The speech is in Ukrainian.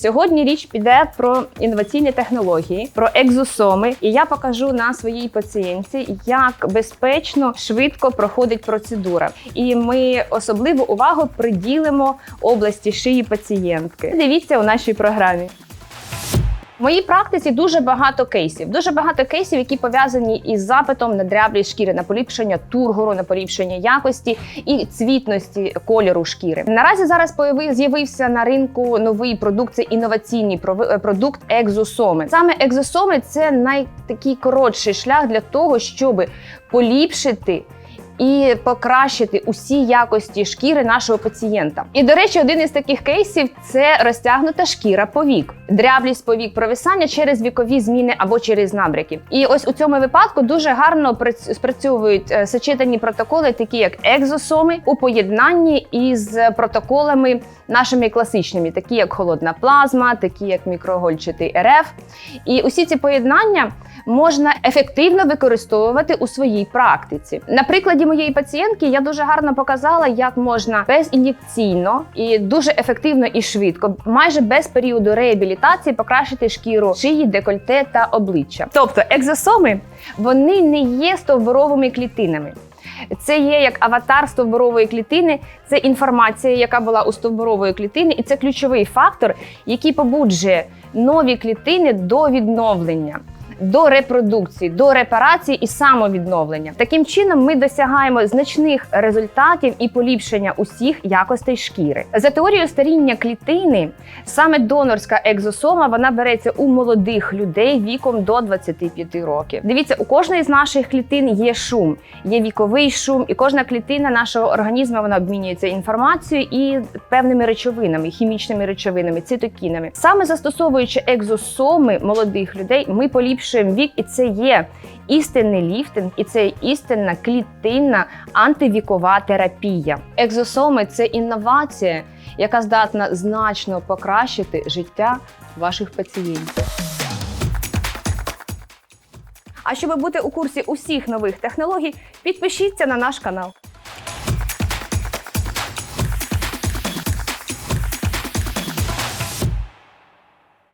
Сьогодні річ піде про інноваційні технології, про екзосоми, і я покажу на своїй пацієнтці, як безпечно швидко проходить процедура. І ми особливу увагу приділимо області шиї пацієнтки. Дивіться у нашій програмі. В моїй практиці дуже багато кейсів. Дуже багато кейсів, які пов'язані із запитом на дряблість шкіри, на поліпшення тургору, на поліпшення якості і цвітності кольору шкіри. Наразі зараз появи- з'явився на ринку новий продукт. Це інноваційний е, продукт екзосоми. Саме екзосоми це найтакий коротший шлях для того, щоб поліпшити і покращити усі якості шкіри нашого пацієнта. І до речі, один із таких кейсів це розтягнута шкіра повік, дряблість повік, провисання через вікові зміни або через набряки. І ось у цьому випадку дуже гарно прац- спрацьовують е, сочетані протоколи, такі як екзосоми, у поєднанні із протоколами нашими класичними, такі як холодна плазма, такі як мікрогольчатий РФ. І усі ці поєднання можна ефективно використовувати у своїй практиці. На прикладі моєї пацієнтки я дуже гарно показала, як можна безін'єкційно і дуже ефективно і швидко, майже без періоду реабілітації, покращити шкіру шиї, декольте та обличчя. Тобто екзосоми вони не є стовбуровими клітинами. Це є як аватар стовбурової клітини, це інформація, яка була у стовбурової клітини, і це ключовий фактор, який побуджує нові клітини до відновлення. До репродукції, до репарації і самовідновлення. Таким чином ми досягаємо значних результатів і поліпшення усіх якостей шкіри. За теорією старіння клітини, саме донорська екзосома вона береться у молодих людей віком до 25 років. Дивіться, у кожної з наших клітин є шум, є віковий шум, і кожна клітина нашого організму вона обмінюється інформацією і певними речовинами, хімічними речовинами, цитокінами. Саме застосовуючи екзосоми молодих людей, ми поліпшуємо вік, і це є істинний ліфтинг, і це істинна клітинна антивікова терапія. Екзосоми це інновація, яка здатна значно покращити життя ваших пацієнтів. А щоб бути у курсі усіх нових технологій, підпишіться на наш канал.